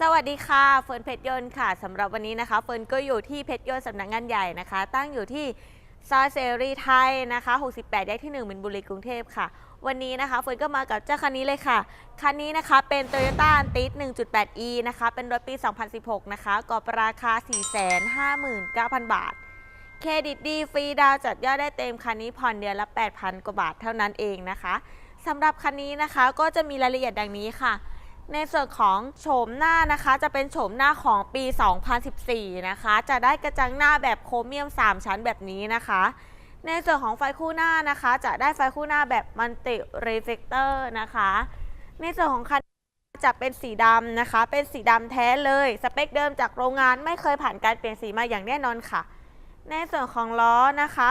สวัสดีค่ะเฟิร์นเพชรยนต์ค่ะสำหรับวันนี้นะคะเฟิร์นก็อยู่ที่เพชรยนต์สำนักงานใหญ่นะคะ ตั้งอยู่ที่ซอยเสรีไทยนะคะ 68 แยกที่ 1 มินบุรีกรุงเทพค่ะ วันนี้นะคะเฟิร์นก็มากับเจ้าคันนี้เลยค่ะ คันนี้นะคะเป็น Toyota a n t i s 1.8e นะคะ เป็นรถปี 2016 นะคะกอบราคา 459,000 บาท เครดิตดีฟรีดาวจัดยอดได้เต็มคันนี้ผ่อนเดือนละ 8,000 กว่าบาทเท่านั้นเองนะคะสำหรับคันนี้นะคะก็จะมีรายละเอียดดังนี้ค่ะ ในส่วนของโฉมหน้านะคะ จะเป็นโฉมหน้าของปี 2014 นะคะ จะได้กระจังหน้าแบบโครเมียม 3 ชั้นแบบนี้นะคะ ในส่วนของไฟคู่หน้านะคะ จะได้ไฟคู่หน้าแบบมันติเรฟเ e กเตอร์นะคะ ในส่วนของคันจะเป็นสีดำนะคะ เป็นสีดำแท้เลย สเปคเดิมจากโรงงานไม่เคยผ่านการเปลี่ยนสีมาอย่างแน่นอนค่ะ ในส่วนของล้อนะคะ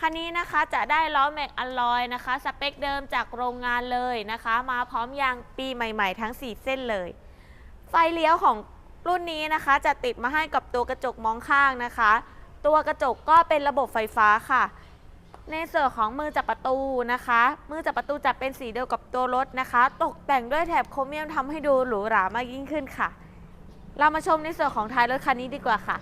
คันนี้นะคะจะได้ล้อแม็กอลลอยนะคะ สเปคเดิมจากโรงงานเลยนะคะ มาพร้อมยางปีใหม่ๆ ทั้ง 4 เส้นเลย ไฟเลี้ยวของรุ่นนี้นะคะ จะติดมาให้กับตัวกระจกมองข้างนะคะ ตัวกระจกก็เป็นระบบไฟฟ้าค่ะ ในส่วนของมือจับประตูนะคะ มือจับประตูจะเป็นสีเดียวกับตัวรถนะคะ ตกแต่งด้วยแถบโครเมียมทำให้ดูหรูหรามากยิ่งขึ้นค่ะ เรามาชมในส่วนของท้ายรถคันนี้ดีกว่าค่ะ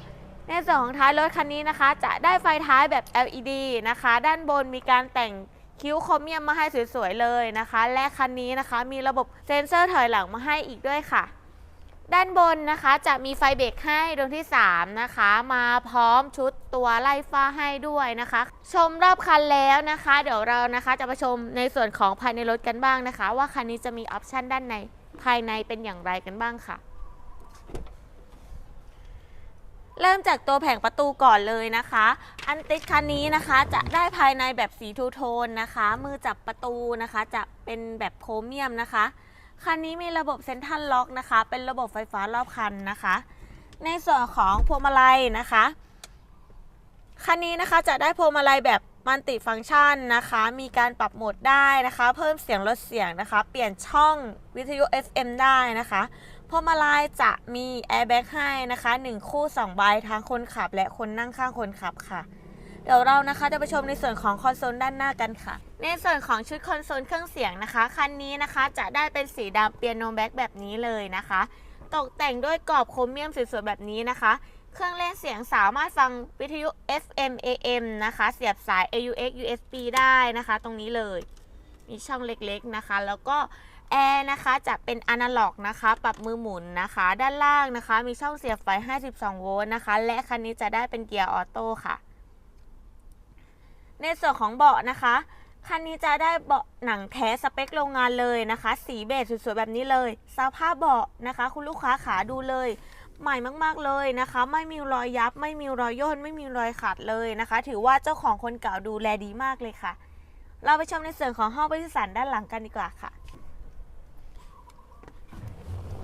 ในส่วนของท้ายรถคันนี้นะคะ จะได้ไฟท้ายแบบ LED นะคะ ด้านบนมีการแต่งคิ้วครเมียมมาให้สวยๆเลยนะคะ และคันนี้นะคะมีระบบเซ็นเซอร์ถอยหลังมาให้อีกด้วยค่ะ ด้านบนนะคะจะมีไฟเบรกให้ดวงที่ 3 นะคะ มาพร้อมชุดตัวไล่ฟ้าให้ด้วยนะคะ ชมรอบคันแล้วนะคะ เดี๋ยวเรานะคะจะมาชมในส่วนของภายในรถกันบ้างนะคะ ว่าคันนี้จะมีออปชันด้านในภายในเป็นอย่างไรกันบ้างค่ะ เริ่มจากตัวแผงประตูก่อนเลยนะคะ อันติดคันนี้นะคะจะได้ภายในแบบสีทูโทนนะคะ มือจับประตูนะคะ จะเป็นแบบโครเมียมนะคะ คันนี้มีระบบเซ็นทรัลล็อกนะคะ เป็นระบบไฟฟ้ารอบคันนะคะ ในส่วนของพวงมาลัยนะคะ คันนี้นะคะจะได้พวงมาลัยแบบมัลติฟังก์ชันนะคะ มีการปรับโหมดได้นะคะ เพิ่มเสียงลดเสียงนะคะ เปลี่ยนช่องวิทยุ FM ได้นะคะ พวงมาลัยจะมีแอร์แบ็กให้นะคะ 1 คู่ 2 ใบทั้งคนขับ และคนนั่งข้างคนขับค่ะ เดี๋ยวเรานะคะจะไปชมในส่วนของคอนโซลด้านหน้ากันค่ะ ในส่วนของชุดคอนโซลเครื่องเสียงนะคะ คันนี้นะคะจะได้เป็นสีดำเปียโนแบ็กแบบนี้เลยนะคะ ตกแต่งด้วยกรอบโครเมียมสวยๆแบบนี้นะคะ เครื่องเล่นเสียงสามารถฟังวิทยุ FM AM นะคะ เสียบสาย AUX USB ได้นะคะ ตรงนี้เลย มีช่องเล็กๆนะคะ แล้วก็ แอร์นะคะจะเป็นอนาล็อกนะคะ ปรับมือหมุนนะคะ ด้านล่างนะคะ มีช่องเสียบไฟ 52 โวลต์นะคะ และคันนี้จะได้เป็นเกียร์ออโต้ค่ะ ในส่วนของเบาะนะคะ คันนี้จะได้เบาะหนังแท้สเปคโรงงานเลยนะคะ สีเบจสวยๆแบบนี้เลย สภาพเบาะนะคะ คุณลูกค้าขาดูเลย ใหม่มากๆเลยนะคะ ไม่มีรอยยับ ไม่มีรอยย่น ไม่มีรอยขาดเลยนะคะ ถือว่าเจ้าของคนเก่าดูแลดีมากเลยค่ะ เราไปชมในส่วนของห้องผู้โดยสารด้านหลังกันดีกว่าค่ะ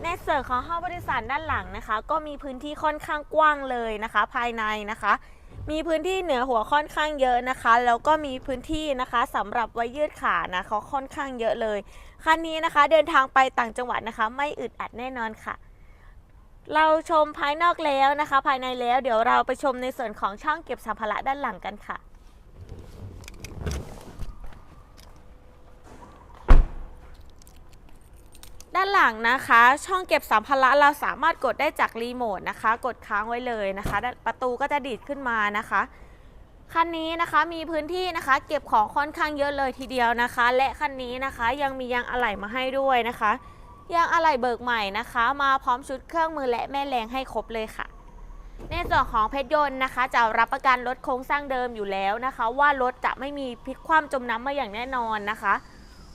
ในส่วนของห้องผู้โดยสารด้านหลังนะคะ ก็มีพื้นที่ค่อนข้างกว้างเลยนะคะ ภายในนะคะ มีพื้นที่เหนือหัวค่อนข้างเยอะนะคะ แล้วก็มีพื้นที่นะคะสำหรับไว้ยืดขานะคะค่อนข้างเยอะเลยคันนี้นะคะเดินทางไปต่างจังหวัดนะคะ ไม่อึดอัดแน่นอนค่ะ เราชมภายนอกแล้วนะคะ ภายในแล้วเดี๋ยวเราไปชมในส่วนของช่องเก็บสัมภาระด้านหลังกันค่ะ ด้านหลังนะคะ ช่องเก็บสัมภาระเราสามารถกดได้จากรีโมทนะคะ กดค้างไว้เลยนะคะ ประตูก็จะดีดขึ้นมานะคะคันนี้นะคะมีพื้นที่นะคะเก็บของค่อนข้างเยอะเลยทีเดียวนะคะ และคันนี้นะคะยังมียางอะไหล่มาให้ด้วยนะคะยางอะไหล่เบิกใหม่นะคะ มาพร้อมชุดเครื่องมือและแม่แรงให้ครบเลยค่ะ ในส่วนของเพชรยนต์นะคะจะรับประกันรถโครงสร้างเดิมอยู่แล้วนะคะ ว่ารถจะไม่มีพลิกคว่ำจมน้ำมาอย่างแน่นอนนะคะ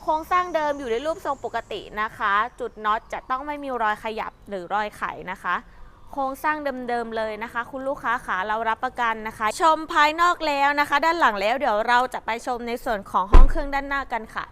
โครงสร้างเดิมอยู่ในรูปทรงปกตินะคะ จุดน็อตจะต้องไม่มีรอยขยับหรือรอยไขนะคะ โครงสร้างเดิมๆเลยนะคะ คุณลูกค้าขาเรารับประกันนะคะ ชมภายนอกแล้วนะคะ ด้านหลังแล้วเดี๋ยวเราจะไปชมในส่วนของห้องเครื่องด้านหน้ากันค่ะ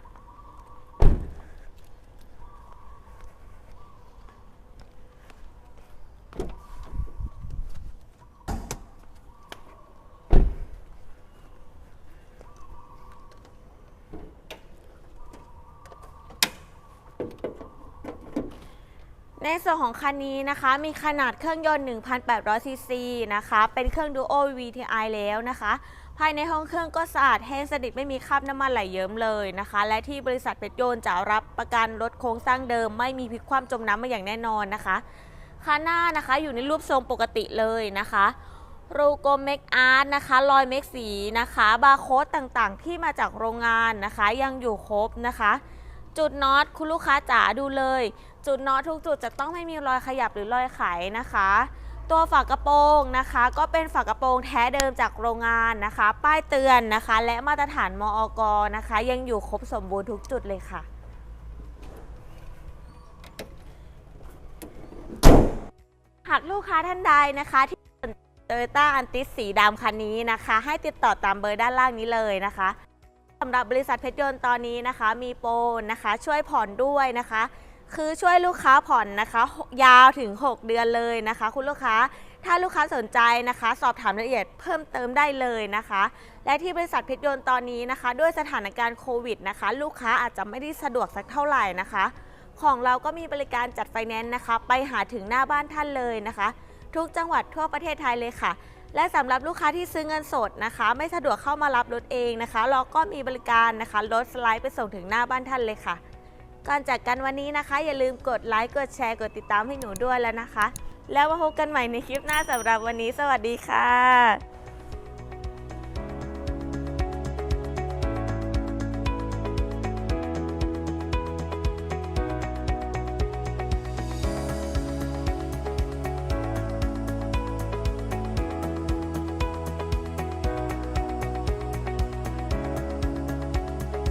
ในส่วนของคันนี้นะคะ มีขนาดเครื่องยนต์ 1,800 ซีซีนะคะ เป็นเครื่อง Duo VTI แล้วนะคะ ภายในห้องเครื่องก็สะอาดแห้งสนิทไม่มีคราบน้ำมันไหลเยิ้มเลยนะคะ และที่บริษัทเพชรยนต์จะรับประกันรถโครงสร้างเดิม ไม่มีพลิกคว่ำจมน้ำมาอย่างแน่นอนนะคะคันหน้านะคะอยู่ในรูปทรงปกติเลยนะคะรูโกเมกอาร์ตนะคะ รอยเมกสีนะคะ บาร์โค้ดต่างๆ ที่มาจากโรงงานนะคะ ยังอยู่ครบนะคะ จุดน็อตคุณลูกค้าจ๋าดูเลย จุดน็อตทุกจุดจะต้องไม่มีรอยขยับหรือรอยไขนะคะ ตัวฝากระโปรงนะคะ ก็เป็นฝากระโปรงแท้เดิมจากโรงงานนะคะ ป้ายเตือนนะคะ และมาตรฐานมอกนะคะ ยังอยู่ครบสมบูรณ์ทุกจุดเลยค่ะหากลูกค้าท่านใดนะคะที่สนใจโตโยต้าอันติสสีดำคันนี้นะคะ ให้ติดต่อตามเบอร์ด้านล่างนี้เลยนะคะ สำหรับบริษัทเพชรยนต์ตอนนี้นะคะ มีโปรนะคะ ช่วยผ่อนด้วยนะคะ คือช่วยลูกค้าผ่อนนะคะ ยาวถึง 6 เดือนเลยนะคะ คุณลูกค้าถ้าลูกค้าสนใจนะคะ สอบถามรายละเอียดเพิ่มเติมได้เลยนะคะ และที่บริษัทเพชรยนต์ตอนนี้นะคะ ด้วยสถานการณ์โควิดนะคะ ลูกค้าอาจจะไม่ได้สะดวกสักเท่าไหร่นะคะ ของเราก็มีบริการจัดไฟแนนซ์นะคะ ไปหาถึงหน้าบ้านท่านเลยนะคะ ทุกจังหวัดทั่วประเทศไทยเลยค่ะ และสำหรับลูกค้าที่ซื้อเงินสดนะคะ ไม่สะดวกเข้ามารับรถเองนะคะ เราก็มีบริการนะคะรถสไลด์ไปส่งถึงหน้าบ้านท่านเลยค่ะ ก่อนจากกันวันนี้นะคะ อย่าลืมกดไลค์กดแชร์กดติดตามให้หนูด้วยแล้วนะคะ แล้วมาพบกันใหม่ในคลิปหน้าสำหรับวันนี้ สวัสดีค่ะ